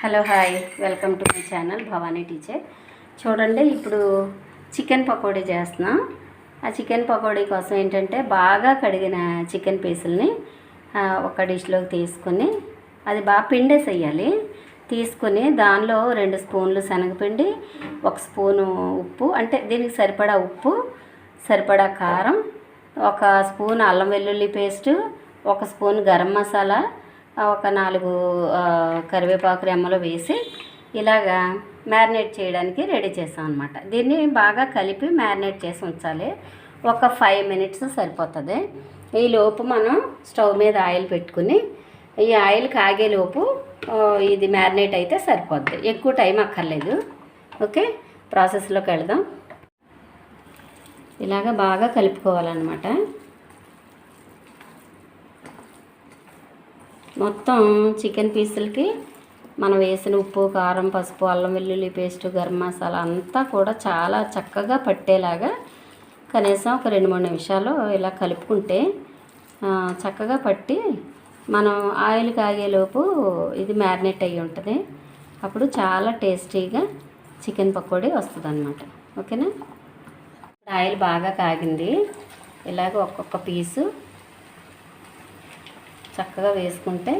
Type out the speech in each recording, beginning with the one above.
Hello hi welcome to my channel Bhavani teacher. చూడండి ఇప్పుడు chicken pakodi చేస్తున్నాం. ఆ చికెన్ పకోడీ కోసం ఏంటంటే బాగా కడిగిన చికెన్ పీసుల్ని ఒక డిష్లోకి తీసుకొని అది బాగా పిండేసేయాలి. తీసుకొని దానిలో రెండు స్పూన్లు శనగపిండి ఒక స్పూను ఉప్పు అంటే దీనికి సరిపడా ఉప్పు సరిపడా కారం ఒక స్పూన్ అల్లం వెల్లుల్లి పేస్టు ఒక స్పూన్ గరం మసాలా ఒక నాలుగు కరివేపాకు రెమ్మలు వేసి ఇలాగా మ్యారినేట్ చేయడానికి రెడీ చేసాం అనమాట దీన్ని బాగా కలిపి మ్యారినేట్ చేసి ఉంచాలి. ఒక ఫైవ్ మినిట్స్ సరిపోతుంది. ఈ లోపు మనం స్టవ్ మీద ఆయిల్ పెట్టుకుని ఈ ఆయిల్ కాగేలోపు ఇది మ్యారినేట్ అయితే సరిపోద్ది. ఎక్కువ టైం అక్కర్లేదు. ఓకే? ప్రాసెస్లోకి వెళదాం. ఇలాగ బాగా కలుపుకోవాలన్నమాట. మొత్తం చికెన్ పీసులకి మనం వేసిన ఉప్పు కారం పసుపు అల్లం వెల్లుల్లి పేస్ట్ గరం మసాలా అంతా కూడా చాలా చక్కగా పట్టేలాగా కనీసం ఒక రెండు మూడు నిమిషాలు ఇలా కలుపుకుంటే చక్కగా పట్టి మనం ఆయిల్ కాగేలోపు ఇది మ్యారినేట్ అయ్యి ఉంటుంది. అప్పుడు చాలా టేస్టీగా చికెన్ పకోడీ వస్తుంది అనమాట ఓకేనా ఆయిల్ బాగా కాగింది. ఇలాగ ఒక్కొక్క పీసు చక్కగా వేసుకుంటే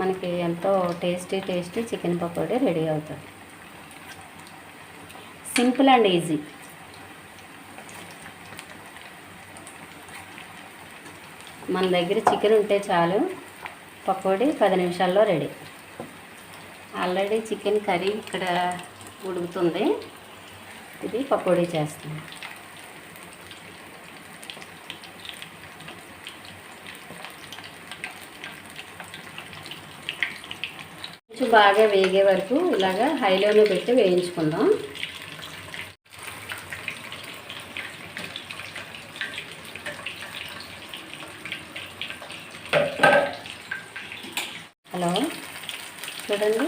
మనకి ఎంతో tasty tasty chicken pakodi ready అవుతుంది. Simple and easy. మన దగ్గర చికెన్ ఉంటే చాలు పకోడీ పది నిమిషాల్లో రెడీ. ఆల్రెడీ చికెన్ కర్రీ ఇక్కడ ఉడుకుతుంది. ఇది పకోడీ చేస్తుంది బాగా వేగే వరకు ఇలాగా హైలోనే పెట్టి వేయించుకుందాం. హలో చూడండి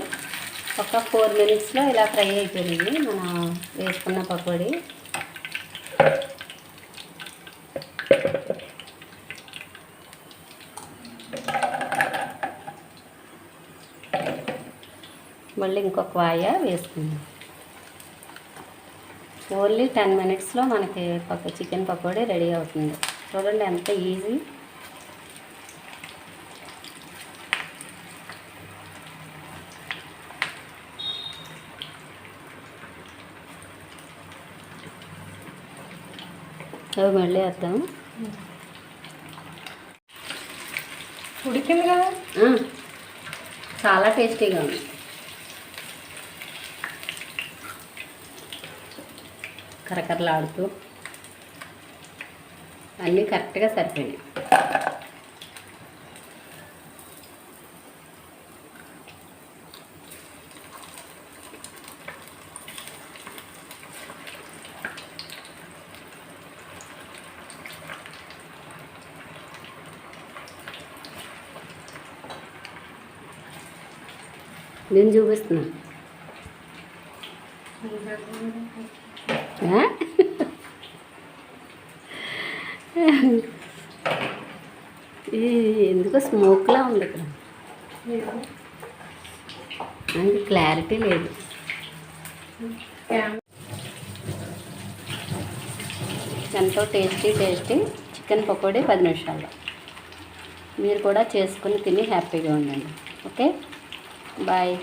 ఒక ఫోర్ మినిట్స్లో ఇలా ఫ్రై అయిపోయింది మనం వేసుకున్న పకోడీ. మళ్ళీ ఇంకొక వాయ వేసుకుందాం. ఓన్లీ టెన్ మినిట్స్లో మనకి పక్క చికెన్ పకోడీ రెడీ అవుతుంది. చూడండి ఎంత ఈజీ. అవి మళ్ళీ వేద్దాం. ఉడికింది కదా? చాలా టేస్టీగా ఉంది. కరకరలాడుతూ అన్నీ కరెక్ట్గా సరిపోయినాయి. నేను చూపిస్తున్నాను ఎందుకో స్మోక్లా ఉంది ఇక్కడ. నాకు క్లారిటీ లేదు. ఎంతో టేస్టీ టేస్టీ చికెన్ పకోడీ పది నిమిషాల్లో. మీరు కూడా చేసుకుని తిని హ్యాపీగా ఉండండి. ఓకే? బాయ్.